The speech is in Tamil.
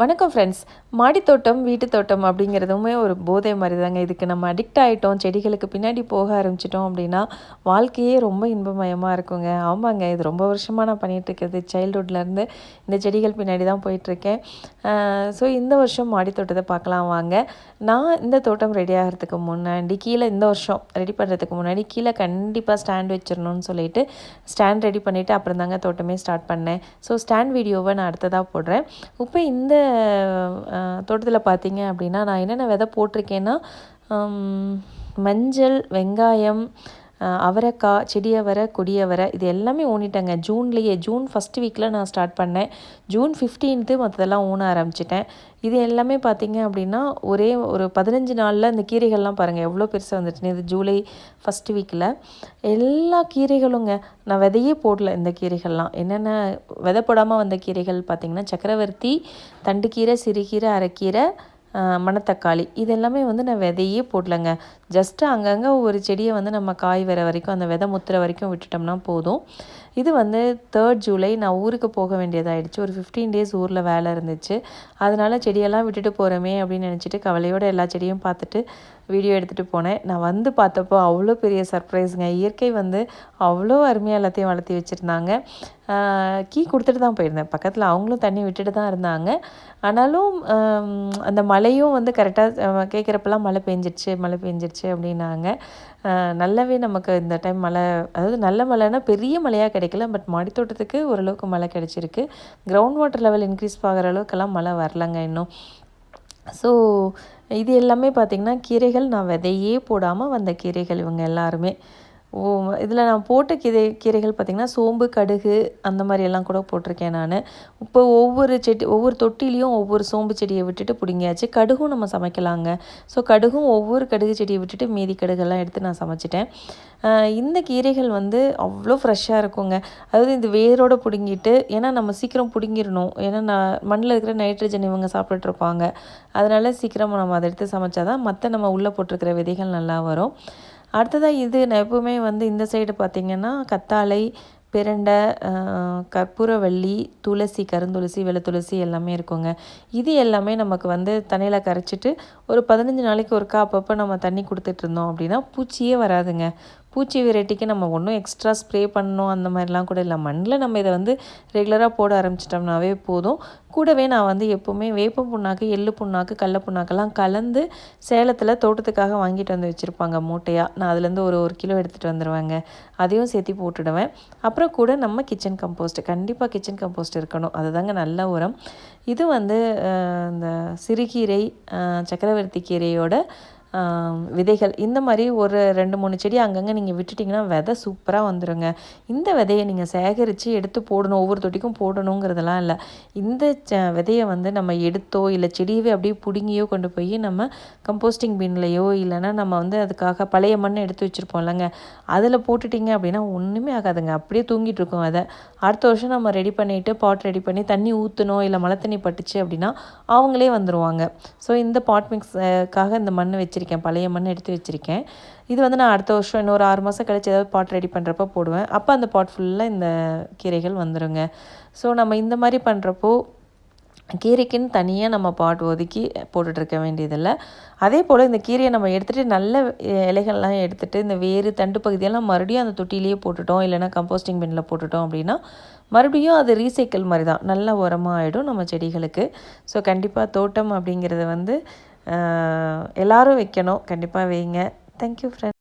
வணக்கம் ஃப்ரெண்ட்ஸ் மாடித்தோட்டம் வீட்டு தோட்டம் அப்படிங்கிறதுமே ஒரு போதை மாதிரி தாங்க இதுக்கு நம்ம அடிக்ட் ஆகிட்டோம் செடிகளுக்கு பின்னாடி போக ஆரம்பிச்சிட்டோம் அப்படின்னா வாழ்க்கையே ரொம்ப இன்பமயமாக இருக்குங்க. ஆமாங்க இது ரொம்ப வருஷமாக நான் பண்ணிகிட்ருக்கிறது சைல்ட்ஹுட்லேருந்து இந்த செடிகள் பின்னாடி தான் போயிட்டுருக்கேன் ஸோ இந்த வருஷம் மாடித்தோட்டத்தை பார்க்கலாம் வாங்க. நான் இந்த தோட்டம் ரெடி ஆகிறதுக்கு முன்னாடி கீழே இந்த வருஷம் ரெடி பண்ணுறதுக்கு முன்னாடி கீழே கண்டிப்பாக ஸ்டாண்ட் வச்சிடணும்னு சொல்லிட்டு ஸ்டாண்ட் ரெடி பண்ணிவிட்டு அப்புறம் தாங்க தோட்டமே ஸ்டார்ட் பண்ணேன். ஸோ ஸ்டாண்ட் வீடியோவை நான் அடுத்ததாக போடுறேன். இப்போ இந்த தோட்டத்தில் பார்த்தீங்க அப்படின்னா நான் என்னென்ன விதை போட்டிருக்கேன்னா மஞ்சள் வெங்காயம் அவரைக்காய் செடியவரை கொடியவரை இது எல்லாமே ஊனிட்டேங்க. ஜூன்லேயே ஜூன் ஃபஸ்ட் வீக்கில் நான் ஸ்டார்ட் பண்ணேன். ஜூன் ஃபிஃப்டீன்த்து மற்றதெல்லாம் ஊன ஆரம்பிச்சிட்டேன். இது எல்லாமே பார்த்திங்க அப்படின்னா ஒரே ஒரு பதினஞ்சு நாளில் இந்த கீரைகள்லாம் பாருங்கள் எவ்வளோ பெருசாக வந்துட்டுன்னு இது ஜூலை ஃபஸ்ட் வீக்கில் எல்லா கீரைகளுங்க நான் விதையே போடல இந்த கீரைகள்லாம். என்னென்ன விதை போடாமல் வந்த கீரைகள் பார்த்திங்கன்னா சக்கரவர்த்தி தண்டுக்கீரை சிறுகீரை அரைக்கீரை மணத்தக்காளி. இது எல்லாமே வந்து நான் விதையே போடலைங்க. ஜஸ்ட்டு அங்கங்கே ஒரு செடியை வந்து நம்ம காய் வர வரைக்கும் அந்த விதை முத்துற வரைக்கும் விட்டுட்டோம்னா போதும். இது வந்து தேர்ட் ஜூலை நான் ஊருக்கு போக வேண்டியதாகிடுச்சு ஒரு ஃபிஃப்டீன் டேஸ் ஊரில் வேலை இருந்துச்சு. அதனால் செடியெல்லாம் விட்டுட்டு போகிறோமே அப்படின்னு நினச்சிட்டு கவலையோடு எல்லா செடியும் பார்த்துட்டு வீடியோ எடுத்துகிட்டு போனேன். நான் வந்து பார்த்தப்போ அவ்வளோ பெரிய சர்ப்ரைஸுங்க இயற்கை வந்து அவ்வளோ அருமையாக எல்லாத்தையும் வளர்த்தி வச்சுருந்தாங்க. கீ கொடுத்துட்டு தான் போயிருந்தேன். பக்கத்தில் அவங்களும் தண்ணி விட்டுட்டு தான் இருந்தாங்க. ஆனாலும் அந்த மழையும் வந்து கரெக்டாக கேட்குறப்பெல்லாம் மழை பெஞ்சிருச்சு மழை பெஞ்சிருச்சு. அப்படின்னாங்க. நல்லாவே நமக்கு இந்த டைம் மழை அதாவது நல்ல மழைனா பெரிய மழையாக கிடைக்கல பட் மாடித்தோட்டத்துக்கு ஓரளவுக்கு மழை கிடைச்சிருக்கு. கிரவுண்ட் வாட்டர் லெவல் இன்க்ரீஸ் ஆகிற அளவுக்கெல்லாம் மழை வரலங்க இன்னும். ஸோ இது எல்லாமே பார்த்திங்கன்னா கீரைகள் நான் விதையே போடாமல் வந்த கீரைகள் இவங்க எல்லாருமே. ஓ இதில் நான் போட்ட கீரை கீரைகள் பார்த்திங்கன்னா சோம்பு கடுகு அந்த மாதிரி எல்லாம் கூட போட்டிருக்கேன் நான். இப்போ ஒவ்வொரு செடி ஒவ்வொரு தொட்டிலையும் ஒவ்வொரு சோம்பு செடியை விட்டுட்டு பிடிங்கியாச்சு. கடுகும் நம்ம சமைக்கலாங்க. ஸோ கடுகும் ஒவ்வொரு கடுகு செடியை விட்டுட்டு மீதி கடுகெல்லாம் எடுத்து நான் சமைச்சிட்டேன். இந்த கீரைகள் வந்து அவ்வளோ ஃப்ரெஷ்ஷாக இருக்குங்க. அதாவது இந்த வேரோடு பிடுங்கிட்டு ஏன்னா நம்ம சீக்கிரம் பிடுங்கிடணும். ஏன்னா நான் மண்ணில் இருக்கிற நைட்ரஜன் இவங்க சாப்பிட்டுட்ருப்பாங்க அதனால் சீக்கிரம் நம்ம அதை எடுத்து சமைச்சா தான் மற்ற நம்ம உள்ளே போட்டிருக்கிற விதைகள் நல்லா வரும். அடுத்ததாக இது நான் எப்போவுமே வந்து இந்த சைடு பார்த்திங்கன்னா கத்தாழை பிரண்டை கற்பூரவள்ளி துளசி கருந்துளசி வெள்ளை துளசி எல்லாமே இருக்குங்க. இது எல்லாமே நமக்கு வந்து தண்ணியில் கரைச்சிட்டு ஒரு பதினஞ்சு நாளைக்கு ஒருக்கா அப்பப்போ நம்ம தண்ணி கொடுத்துட்ருந்தோம் அப்படின்னா பூச்சியே வராதுங்க. பூச்சி வெரைட்டிக்கு நம்ம ஒன்றும் எக்ஸ்ட்ரா ஸ்ப்ரே பண்ணணும் அந்த மாதிரிலாம் கூட இல்லை. மண்ணில் நம்ம இதை வந்து ரெகுலராக போட ஆரம்பிச்சிட்டோம்னாவே போதும். கூடவே நான் வந்து எப்போவுமே வேப்ப புண்ணாக்கு எள்ளு புண்ணாக்கு கடல புண்ணாக்கெல்லாம் கலந்து சேலத்தில் தோட்டத்துக்காக வாங்கிட்டு வந்து வச்சுருப்பாங்க. மூட்டையாக நான் அதுலேருந்து ஒரு ஒரு கிலோ எடுத்துகிட்டு வந்துடுவேங்க அதையும் சேர்த்து போட்டுடுவேன். அப்புறம் கூட நம்ம கிச்சன் கம்போஸ்ட் கண்டிப்பாக கிச்சன் கம்போஸ்ட் இருக்கணும். அதுதாங்க நல்ல உரம். இது வந்து இந்த சிறுகீரை சக்கரவர்த்தி கீரையோட விதைகள். இந்த மாதிரி ஒரு ரெண்டு மூணு செடி அங்கங்கே நீங்கள் விட்டுட்டிங்கன்னா விதை சூப்பராக வந்துடுங்க இந்த விதையை நீங்கள் சேகரித்து எடுத்து போடணும் ஒவ்வொரு தொட்டிக்கும் போடணுங்கிறதெல்லாம் இல்லை. இந்த விதையை வந்து நம்ம எடுத்தோ இல்லை செடியவே அப்படியே பிடுங்கியோ கொண்டு போய் நம்ம கம்போஸ்டிங் பின்லையோ இல்லைன்னா நம்ம வந்து அதுக்காக பழைய மண்ணை எடுத்து வச்சுருப்போம் இல்லைங்க. அதில் போட்டுட்டிங்க அப்படின்னா ஒன்றுமே ஆகாதுங்க. அப்படியே தூங்கிட்டு இருக்கோம் அதை அடுத்த வருஷம் நம்ம ரெடி பண்ணிவிட்டு பாட் ரெடி பண்ணி தண்ணி ஊற்றணும் இல்லை மழை தண்ணி பட்டுச்சு அப்படின்னா அவங்களே வந்துடுவாங்க ஸோ இந்த பாட் மிக்ஸ்க்காக இந்த மண் வச்சு வச்சுருக்கேன். பழைய மண் எடுத்து வச்சுருக்கேன். இது வந்து நான் அடுத்த வருஷம் இன்னொரு ஆறு மாதம் கழித்து ஏதாவது பாட் ரெடி பண்ணுறப்ப போடுவேன். அப்போ அந்த பாட் ஃபுல்லாக இந்த கீரைகள் வந்துடுங்க ஸோ நம்ம இந்த மாதிரி பண்ணுறப்போ கீரைக்குன்னு தனியாக நம்ம பாட் ஒதுக்கி போட்டுட்ருக்க வேண்டியதில்லை. அதே போல் இந்த கீரையை நம்ம எடுத்துகிட்டு நல்ல இலைகள்லாம் எடுத்துகிட்டு இந்த வேறு தண்டு பகுதியெல்லாம் மறுபடியும் அந்த தொட்டிலேயே போட்டுட்டோம். இல்லைனா கம்போஸ்டிங் பின்னில் போட்டுட்டோம் அப்படின்னா மறுபடியும் அது ரீசைக்கிள் மாதிரி தான். நல்ல உரமாக ஆகிடும் நம்ம செடிகளுக்கு. ஸோ கண்டிப்பாக தோட்டம் அப்படிங்கிறது வந்து எல்லோரும் வைக்கணும். கண்டிப்பாக வைங்க. Thank you friend